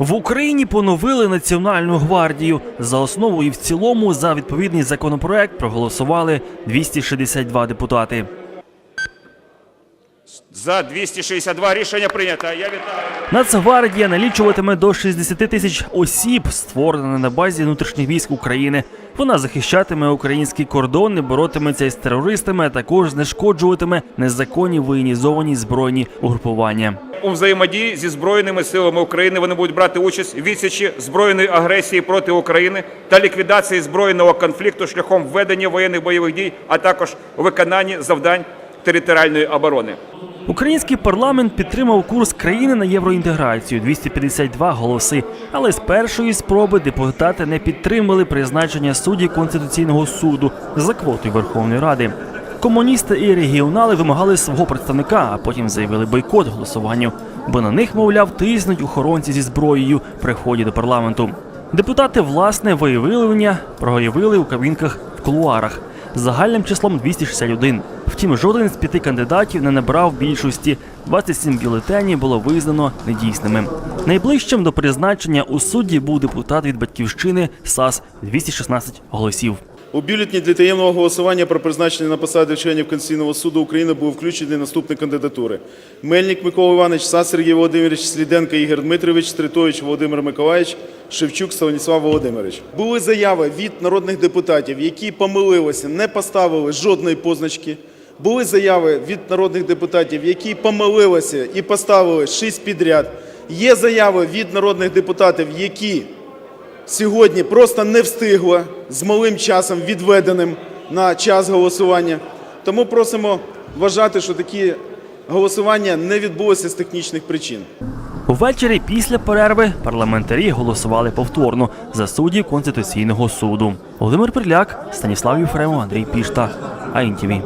В Україні поновили Національну гвардію. За основу і в цілому за відповідний законопроект проголосували 262 депутати. За 262 рішення прийнято. Я вітаю. Нацгвардія налічуватиме до 60 тисяч осіб, створена на базі внутрішніх військ України. Вона захищатиме український кордон, і боротиметься із терористами, а також знешкоджуватиме незаконні воєнізовані збройні угрупування. У взаємодії зі збройними силами України вони будуть брати участь у відсічі збройної агресії проти України та ліквідації збройного конфлікту шляхом введення воєнних бойових дій, а також у виконанні завдань територіальної оборони. Український парламент підтримав курс країни на євроінтеграцію 252 голоси. Але з першої спроби депутати не підтримали призначення суддів Конституційного суду за квотою Верховної Ради. Комуністи і регіонали вимагали свого представника, а потім заявили бойкот голосуванню, бо на них, мовляв, тиснуть охоронці зі зброєю при вході до парламенту. Депутати власне виявлення проявили у кабінках в кулуарах загальним числом 261. Втім, жоден з п'яти кандидатів не набрав більшості. 27 бюлетенів було визнано недійсними. Найближчим до призначення у судді був депутат від батьківщини САС 216 голосів. У бюлетні для таємного голосування про призначення на посади членів Конституційного суду України були включені наступні кандидатури: Мельник Микола Іванович, Сас Сергій Володимирович, Сліденко Ігор Дмитрович, Стритович Володимир Миколаївич, Шевчук Станіслав Володимирович. Були заяви від народних депутатів, які помилилися, не поставили жодної позначки. Були заяви від народних депутатів, які помилилися і поставили шість підряд. Є заяви від народних депутатів, які сьогодні просто не встигла з малим часом відведеним на час голосування. Тому просимо вважати, що такі голосування не відбулося з технічних причин. Увечері після перерви парламентарі голосували повторно за суддів Конституційного суду. Володимир Перляк, Станіслав Єфремов, Андрій Пішта. АІНТІВІ.